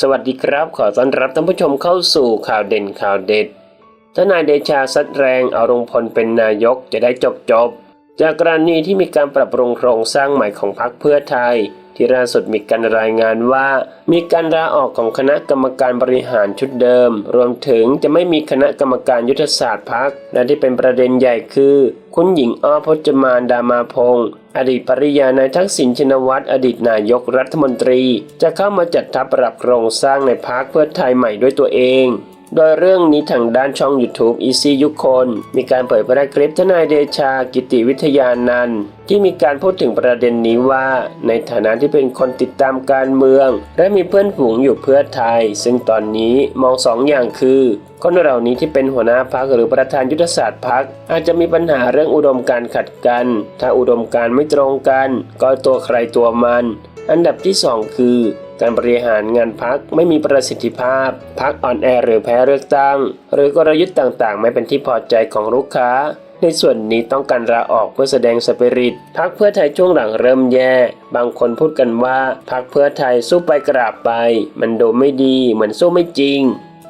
สวัสดีครับ ขอต้อนรับท่านผู้ชมเข้าสู่ข่าวเด่นข่าวเด็ดทนายเดชาซัดแรงเอารงพลเป็นนายกจะได้จบจบ จากกรณีที่มีการปรับปรุงโครงสร้างใหม่ของพรรคเพื่อไทย ที่ล่าสุดมีการรายงานว่า มีการลาออกของคณะกรรมการบริหารชุดเดิม รวมถึงจะไม่มีคณะกรรมการยุทธศาสตร์พรรคและที่เป็นประเด็นใหญ่คือ คุณหญิงอ้อพจมานดามาพงศ์อดีตภริยานายทักษิณชินวัตรอดีตนายกรัฐมนตรี จะเข้ามาจัดทัพปรับโครงสร้างในพรรคเพื่อไทยใหม่ด้วยตัวเอง โดยเรื่องนี้ทางด้านช่อง YouTube Easy ยุคคนมีการเผยแพร่คลิปทนายเดชากิติวิทยานันท์ที่มีการพูดถึงประเด็นนี้ว่า ในฐานะที่เป็นคนติดตามการเมือง และมีเพื่อนฝูงอยู่เพื่อไทย ซึ่งตอนนี้มองสองอย่างคือคนเหล่านี้ที่เป็นหัวหน้าพักหรือประธานยุทธศาสตร์พักอาจจะมีปัญหาเรื่องอุดมการขัดกัน ถ้าอุดมการไม่ตรงกัน ก็ตัวใครตัวมัน อันดับที่ 2 คือ การบริหารงานพักไม่มีประสิทธิภาพ พักอ่อนแอหรือแพ้เลือกตั้ง หรือกลยุทธ์ต่างๆ ไม่เป็นที่พอใจของลูกค้า ในส่วนนี้ต้องการลาออกเพื่อแสดงสปิริตพักเพื่อไทยช่วงหลังเริ่มแย่ บางคนพูดกันว่าพักเพื่อไทยสู้ไปกราบไป มันดูไม่ดีเหมือนสู้ไม่จริง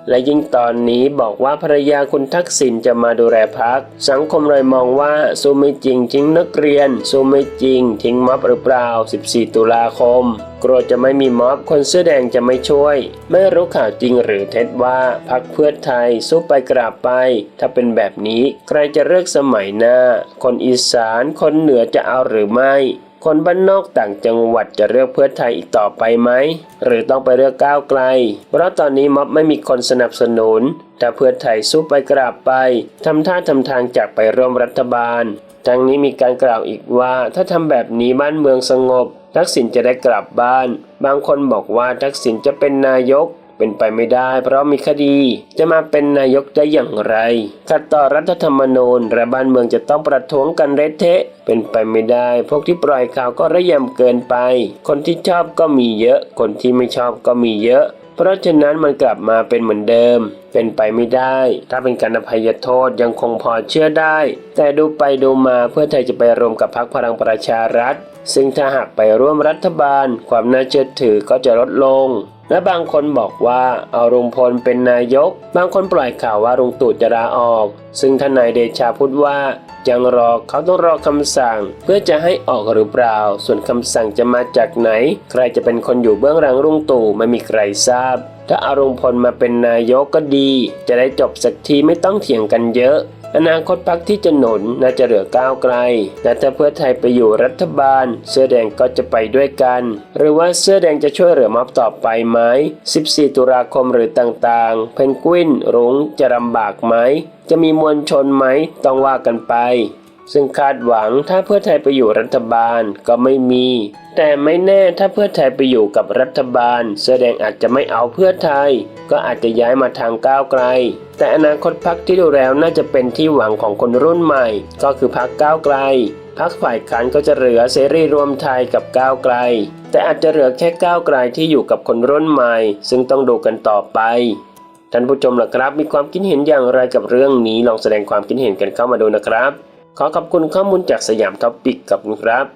และยิ่งตอนนี้บอกว่าภรรยาคุณทักษิณจะมาดูแลพัก สังคมเลยมองว่าสู้ไม่จริงทิ้งนักเรียนสู้ไม่จริง ทิ้งม็อบหรือเปล่า 14 ตุลาคมกลัวจะไม่มีม็อบคนเสื้อแดงจะไม่ช่วย ไม่รู้ข่าวจริงหรือเท็จว่าพักเพื่อไทยสู้ไปกราบไป ถ้าเป็นแบบนี้ใครจะเลือกสมัยหน้า คนอีสานคนเหนือจะเอาหรือไม่คนบ้านนอกต่างจังหวัดจะเลือกเพื่อไทยอีกต่อไปไหม หรือต้องไปเลือกก้าวไกล เพราะตอนนี้ม็อบไม่มีคนสนับสนุนถ้าเพื่อไทยสู้ไปกราบไปทำท่าทำทางจากไปร่วมรัฐบาลทั้งนี้มีการกล่าวอีกว่าถ้าทำแบบนี้บ้านเมืองสงบ ทักษิณจะได้กลับบ้าน บางคนบอกว่าทักษิณจะเป็นนายก เป็นไปไม่ได้ เพราะมีคดีจะมาเป็นนายกได้อย่างไรขัดต่อรัฐธรรมนูญและบ้านเมืองจะต้องประท้วงกันเละเทะ เป็นไปไม่ได้ พวกที่ปล่อยข่าวก็ระยำเกินไป คนที่ชอบก็มีเยอะ คนที่ไม่ชอบก็มีเยอะ เพราะฉะนั้นมันกลับมาเป็นเหมือนเดิม เป็นไปไม่ได้ ถ้าเป็นการอภัยโทษยังคงพอเชื่อได้ แต่ดูไปดูมาเพื่อไทยจะไปรวมกับพรรคพลังประชารัฐ ซึ่งถ้าหากไปร่วมรัฐบาล ความน่าเชื่อถือก็จะลดลงและบางคนบอกว่าเอาลุงพลเป็นนายก บางคนปล่อยข่าวว่าลุงตู่จะลาออก ซึ่งทนายเดชาพูดว่ายังรอเขาต้องรอคำสั่ง เพื่อจะให้ออกหรือเปล่า ส่วนคำสั่งจะมาจากไหน ใครจะเป็นคนอยู่เบื้องหลังลุงตู่ไม่มีใครทราบ ถ้าอาลุงพลมาเป็นนายกก็ดี จะได้จบสักทีไม่ต้องเถียงกันเยอะ อนาคตพรรคที่จะหนุนน่าจะเหลือก้าวไกลและถ้าเพื่อไทยไปอยู่รัฐบาล เสื้อแดงก็จะไปด้วยกัน หรือว่าเสื้อแดงจะช่วยเหลือม็อบต่อไปไหม 14 ตุลาคมหรือต่างๆ เพนกวิน รุ้งจะลำบากไหม จะมีมวลชนไหม ต้องว่ากันไป ซึ่งคาดหวังถ้าเพื่อไทยไปอยู่รัฐบาลก็ไม่มี แต่ไม่แน่ถ้าเพื่อไทยไปอยู่กับรัฐบาลเสื้อแดงอาจจะไม่เอาเพื่อไทย ก็อาจจะย้ายมาทางก้าวไกล แต่อนาคตพักที่ดูแล้วน่าจะเป็นที่หวังของคนรุ่นใหม่ ก็คือพักก้าวไกลพักฝ่ายค้านก็จะเหลือเสรีรวมไทยกับก้าวไกล แต่อาจจะเหลือแค่ก้าวไกลที่อยู่กับคนรุ่นใหม่ ซึ่งต้องดูกันต่อไปท่านผู้ชมล่ะครับ มีความคิดเห็นอย่างไรกับเรื่องนี้ลองแสดงความคิดเห็นกันเข้ามาดูนะครับ ขอขอบคุณข้อมูลจากสยามท็อปปิกกับคุณครับ